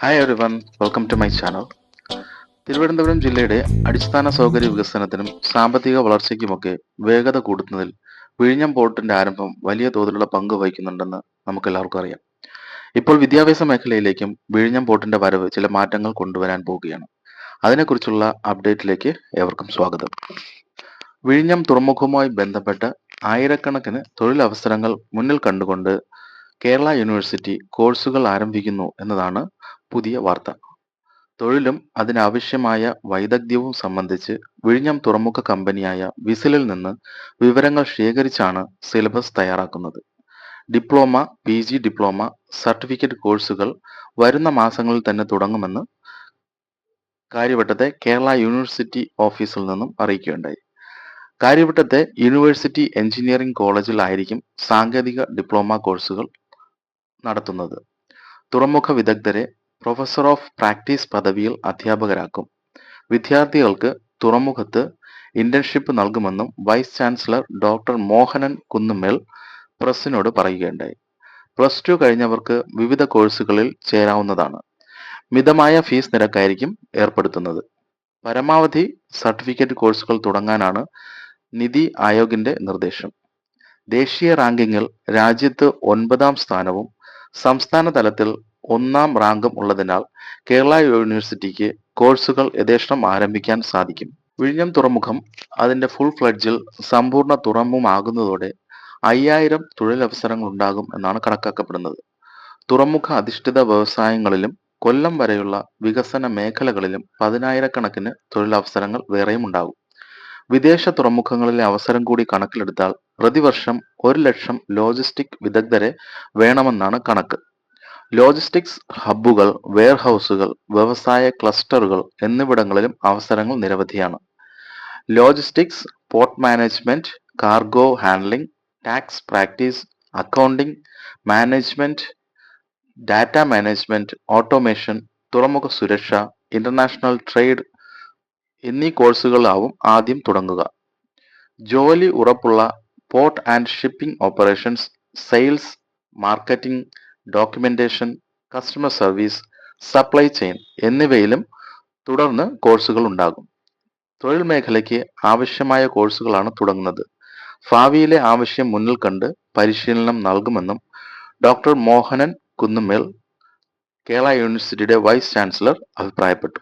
Hi everyone welcome to my channel Thiruvananthapuram ജില്ലയുടെ അടിസ്ഥാന സൗകര്യ വികസനത്തിനും സാമ്പത്തിക വളർച്ചയ്ക്കുമൊക്കെ വേഗത കൂടുന്നതിൽ വിഴിഞ്ഞം പോർട്ടിന്റെ ആരംഭം വലിയ തോതിലുള്ള പങ്ക് വഹിക്കുന്നുണ്ടെന്ന് നമുക്ക് എല്ലാവർക്കും അറിയാം. ഇപ്പോൾ വിദ്യാഭ്യാസ മേഖലയിലേക്കും വിഴിഞ്ഞം പോർട്ടിന്റെ വരവ് ചില മാറ്റങ്ങൾ കൊണ്ടുവരാൻ പോവുകയാണ്. അതിനെക്കുറിച്ചുള്ള അപ്ഡേറ്റിലേക്ക് ഏവർക്കും സ്വാഗതം. വിഴിഞ്ഞം തുറമുഖവുമായി ബന്ധപ്പെട്ട് ആയിരക്കണക്കിന് തൊഴിലവസരങ്ങൾ മുന്നിൽ കണ്ടുകൊണ്ട് കേരള യൂണിവേഴ്സിറ്റി കോഴ്സുകൾ ആരംഭിക്കുന്നു എന്നതാണ് പുതിയ വാർത്ത. തൊഴിലും അതിനാവശ്യമായ വൈദഗ്ധ്യവും സംബന്ധിച്ച് വിഴിഞ്ഞം തുറമുഖ കമ്പനിയായ വിസിലിൽ നിന്ന് വിവരങ്ങൾ ശേഖരിച്ചാണ് സിലബസ് തയ്യാറാക്കുന്നത്. Diploma P G diploma certificate കോഴ്സുകൾ വരുന്ന മാസങ്ങളിൽ തന്നെ തുടങ്ങുമെന്ന് കാര്യവട്ടത്തെ കേരള യൂണിവേഴ്സിറ്റി ഓഫീസിൽ നിന്നും അറിയിക്കുകയുണ്ടായി. കാര്യവട്ടത്തെ യൂണിവേഴ്സിറ്റി എഞ്ചിനീയറിംഗ് കോളേജിലായിരിക്കും സാങ്കേതിക ഡിപ്ലോമ കോഴ്സുകൾ നടത്തുന്നത്. തുറമുഖ വിദഗ്ധരെ പ്രൊഫസർ ഓഫ് പ്രാക്ടീസ് പദവിയിൽ അധ്യാപകരാക്കും. വിദ്യാർത്ഥികൾക്ക് തുറമുഖത്ത് ഇന്റേൺഷിപ്പ് നൽകുമെന്നും vice chancellor doctor Mohanan Kunnumel പ്രസിനോട് പറയുകയുണ്ടായി. പ്ലസ് ടു കഴിഞ്ഞവർക്ക് വിവിധ കോഴ്സുകളിൽ ചേരാവുന്നതാണ്. മിതമായ ഫീസ് നിരക്കായിരിക്കും ഏർപ്പെടുത്തുന്നത്. പരമാവധി സർട്ടിഫിക്കറ്റ് കോഴ്സുകൾ തുടങ്ങാനാണ് നിതി ആയോഗിന്റെ നിർദ്ദേശം. ദേശീയ റാങ്കിങ്ങിൽ രാജ്യത്ത് ഒൻപതാം സ്ഥാനവും സംസ്ഥാന തലത്തിൽ ഒന്നാം റാങ്കും ഉള്ളതിനാൽ കേരള യൂണിവേഴ്സിറ്റിക്ക് കോഴ്സുകൾ യഥേഷ്ടം ആരംഭിക്കാൻ സാധിക്കും. വിഴിഞ്ഞം തുറമുഖം അതിന്റെ ഫുൾ ഫ്ലഡ്ജിൽ സമ്പൂർണ തുറമുമാകുന്നതോടെ അയ്യായിരം തൊഴിലവസരങ്ങൾ ഉണ്ടാകും എന്നാണ് കണക്കാക്കപ്പെടുന്നത്. തുറമുഖ അധിഷ്ഠിത വ്യവസായങ്ങളിലും കൊല്ലം വരെയുള്ള വികസന മേഖലകളിലും പതിനായിരക്കണക്കിന് തൊഴിലവസരങ്ങൾ വേറെയും ഉണ്ടാകും വിദേശ തുറമുഖങ്ങളിലെ അവസരം കൂടി കണക്കിലെടുത്താൽ പ്രതിവർഷം ഒരു ലക്ഷം ലോജിസ്റ്റിക് വിദഗ്ധരെ വേണമെന്നാണ് കണക്ക്. ലോജിസ്റ്റിക്സ് ഹബ്ബുകൾ വെയർഹൗസുകൾ വ്യവസായ ക്ലസ്റ്ററുകൾ എന്നിവിടങ്ങളിലും അവസരങ്ങൾ നിരവധിയാണ്. Logistics port management cargo handling tax practice accounting management data management automation തുറമുഖ സുരക്ഷ ഇന്റർനാഷണൽ ട്രേഡ് എന്നീ കോഴ്സുകളാവും ആദ്യം തുടങ്ങുക. ജോലി ഉറപ്പുള്ള port and shipping operations sales marketing documentation customer service supply chain എന്നിവയിലും തുടർന്ന് കോഴ്സുകൾ ഉണ്ടാകും. തൊഴിൽ മേഖലയ്ക്ക് ആവശ്യമായ കോഴ്സുകളാണ് തുടങ്ങുന്നത്. ഭാവിയിലെ ആവശ്യം മുന്നിൽ കണ്ട് പരിശീലനം നൽകുമെന്നും ഡോക്ടർ മോഹനൻ കുന്നുമേൽ കേരള യൂണിവേഴ്സിറ്റിയുടെ വൈസ് ചാൻസലർ അഭിപ്രായപ്പെട്ടു.